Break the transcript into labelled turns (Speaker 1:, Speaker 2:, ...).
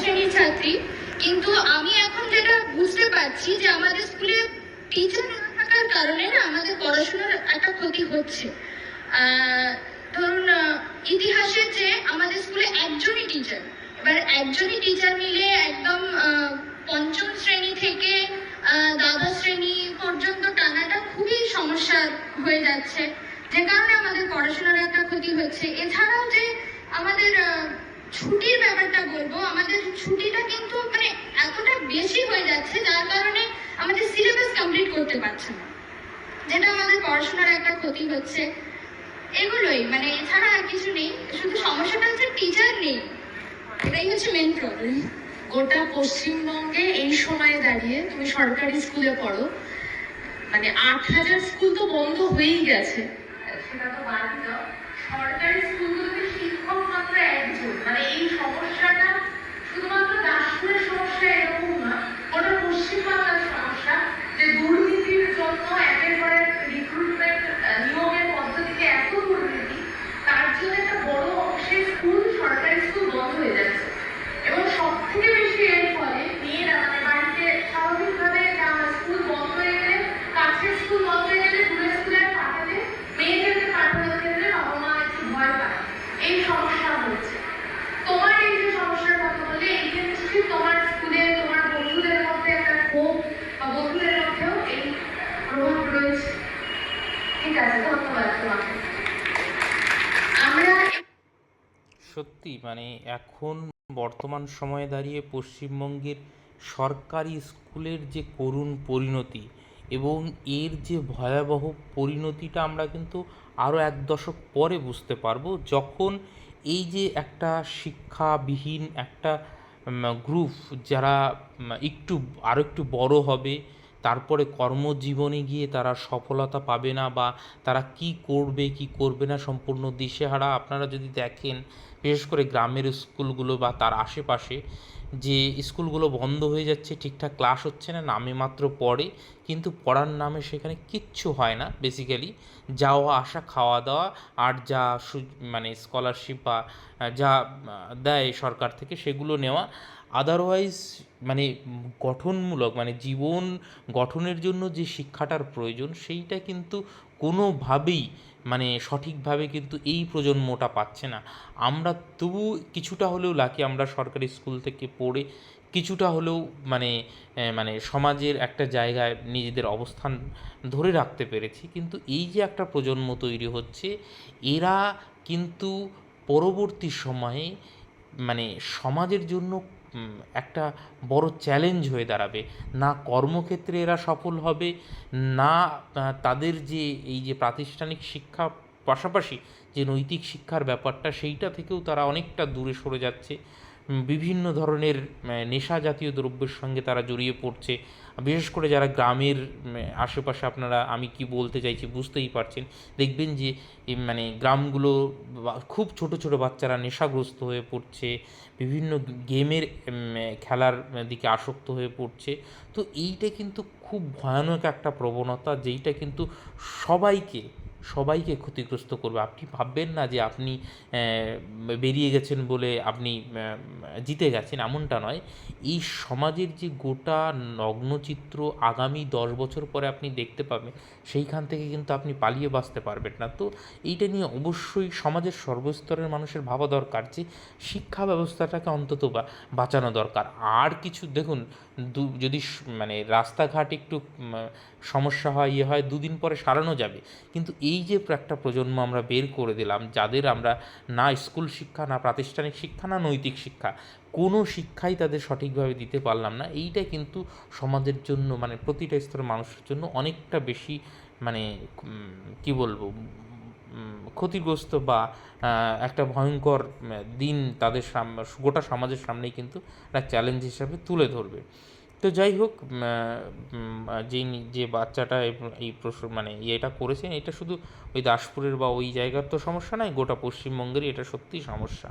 Speaker 1: শ্রেণির ছাত্রী। কিন্তু আমি এখন যেটা বুঝতে পারছি যে আমাদের স্কুলে টিচার না থাকার কারণে না আমাদের পড়াশোনার একটা ক্ষতি হচ্ছে। ধরুন ইতিহাসের যে আমাদের স্কুলে একজনই টিচার এবার একজনই টিচার মিলে একদম পঞ্চম শ্রেণি থেকে দ্বাদশ শ্রেণি পর্যন্ত টানাটা খুবই সমস্যা হয়ে যাচ্ছে। যে কারণে আমাদের পড়াশোনার একটা ক্ষতি হচ্ছে। এছাড়াও ছুটির ব্যাপারটা বলব। আমাদের ছুটিটা কিন্তু মানে এতটা বেশি হয়ে যাচ্ছে যার কারণে আমাদের সিলেবাস কমপ্লিট করতে পারছে না। যেটা আমাদের পড়াশোনার একটা ক্ষতি হচ্ছে। এগুলোই মানে এছাড়া আর কিছু নেই। শুধু সমস্যাটা হচ্ছে টিচার নেই। এটাই হচ্ছে মেন প্রবলেম
Speaker 2: গোটা পশ্চিমবঙ্গে এই সময়ে দাঁড়িয়ে তুমি সরকারি স্কুলে পড়ো মানে আট হাজার স্কুল তো বন্ধ হয়েই গেছে। সেটা তো বাদ দাও। সরকারি স্কুলগুলোতে শিক্ষক একজন মানে এই সমস্যাটা শুধুমাত্র দাসপুরের সমস্যা এরকম না গোটা পশ্চিমবাংলার সমস্যা যে দুর্নীতির জন্য একের পর এক রিক্রুটমেন্ট নিয়োগের পদ্ধতিতে এত দুর্নীতি তার জন্য একটা বড় অংশের স্কুল সরকারি স্কুল বন্ধ হয়ে যাচ্ছে এবং সব থেকে বেশি এর ফলে মেয়েরা মানে বাড়িতে স্বাভাবিকভাবে যা- স্কুল বন্ধ হয়ে গেলে কাছের স্কুল বন্ধ হয়ে গেলে দূরের স্কুলে আর পাঠাতে মেয়েদেরকে পাঠানোর ক্ষেত্রে বাবা মা একটু ভয় পায় এই সমস্যা হচ্ছে তোমার এই যে সমস্যার কথা বললে এই যে নিশ্চয়ই তোমার স্কুলে তোমার বন্ধুদের মধ্যে একটা ক্ষোভ বা বন্ধুদের মধ্যেও এই প্রভাব রয়েছে
Speaker 3: সত্যি মানে এখন বর্তমান সময়ে দাঁড়িয়ে পশ্চিমবঙ্গের সরকারি স্কুলের যে করুণ পরিণতি এবং এর যে ভয়াবহ পরিণতিটা আমরা কিন্তু আরও এক দশক পরে বুঝতে পারব, যখন এই যে একটা শিক্ষাবিহীন একটা গ্রুপ যারা একটু আরও একটু বড় হবে তারপরে কর্মজীবনে গিয়ে তারা সফলতা পাবে না বা তারা কি করবে কি করবে না সম্পূর্ণ দিশেহারা আপনারা যদি দেখেন, বিশেষ করে গ্রামের স্কুলগুলো বা তার আশেপাশে যে স্কুলগুলো বন্ধ হয়ে যাচ্ছে, ঠিকঠাক ক্লাস হচ্ছে না, নামে মাত্র পড়ে, কিন্তু পড়ার নামে সেখানে কিচ্ছু হয় না বেসিক্যালি যাওয়া, আসা, খাওয়া দাওয়া আর যা মানে স্কলারশিপ বা যা দেয় সরকার থেকে সেগুলো নেওয়া আদারওয়াইজ মানে গঠনমূলক মানে জীবন গঠনের জন্য যে শিক্ষাটার প্রয়োজন, সেইটা কিন্তু কোনোভাবেই মানে সঠিকভাবে কিন্তু এই প্রজন্মটা পাচ্ছে না। আমরা তবু কিছুটা হলেও লাকি আমরা সরকারি স্কুল থেকে পড়ে কিছুটা হলেও মানে মানে সমাজের একটা জায়গায় নিজেদের অবস্থান ধরে রাখতে পেরেছি। কিন্তু এই যে একটা প্রজন্ম তৈরি হচ্ছে, এরা কিন্তু পরবর্তী সময়ে মানে সমাজের জন্য একটা বড় চ্যালেঞ্জ হয়ে দাঁড়াবে। না কর্মক্ষেত্রে এরা সফল হবে, না তাদের যে এই যে প্রাতিষ্ঠানিক শিক্ষা পাশাপাশি যে নৈতিক শিক্ষার ব্যাপারটা, সেইটা থেকেও তারা অনেকটা দূরে সরে যাচ্ছে। বিভিন্ন ধরনের নেশা জাতীয় দ্রব্যের সঙ্গে তারা জড়িয়ে পড়ছে। বিশেষ করে যারা গ্রামের আশেপাশে আপনারা, আমি কি বলতে চাইছি বুঝতেই পারছেন। দেখবেন যে মানে গ্রামগুলো খুব ছোট ছোট বাচ্চারা নেশাগ্রস্ত হয়ে পড়ছে। বিভিন্ন গেমের খেলার দিকে আসক্ত হয়ে পড়ছে। তো এইটা কিন্তু খুব ভয়ানক একটা প্রবণতা, যেইটা কিন্তু সবাইকে সবাইকে ক্ষতিগ্রস্ত করবে। আপনি ভাববেন না যে আপনি বেরিয়ে গেছেন বলে আপনি জিতে গেছেন, এমনটা নয়। এই সমাজের যে গোটা নগ্নচিত্র আগামী দশ বছর পরে আপনি দেখতে পাবেন, সেইখান থেকে কিন্তু আপনি পালিয়ে বাঁচতে পারবেন না। তো এইটা নিয়ে অবশ্যই সমাজের সর্বস্তরের মানুষের ভাবা দরকার যে শিক্ষা ব্যবস্থাটাকে অন্তত বাঁচানো দরকার। আর কিছু, দেখুন, দু, যদি মানে রাস্তাঘাট একটু সমস্যা হয় ইয়ে হয়, দুদিন পরে সারানো যাবে। কিন্তু এই যে একটা প্রজন্ম আমরা বের করে দিলাম, যাদের আমরা না স্কুল শিক্ষা, না প্রাতিষ্ঠানিক শিক্ষা, না নৈতিক শিক্ষা, কোনো শিক্ষাই তাদের সঠিকভাবে দিতে পারলাম না। এইটা কিন্তু সমাজের জন্য মানে প্রতিটা স্তরের মানুষের জন্য অনেকটা বেশি মানে কি বলব ক্ষতিগ্রস্ত বা একটা ভয়ঙ্কর দিন তাদের গোটা সমাজের সামনেই কিন্তু একটা চ্যালেঞ্জ হিসাবে তুলে ধরবে। তো যাই হোক যেই যে বাচ্চাটা এই- এই প্রশ্ন মানে ইয়েটা করেছেন, এটা শুধু ওই দাসপুরের বা ওই জায়গার তো সমস্যা নয় গোটা পশ্চিমবঙ্গেরই এটা সত্যিই সমস্যা।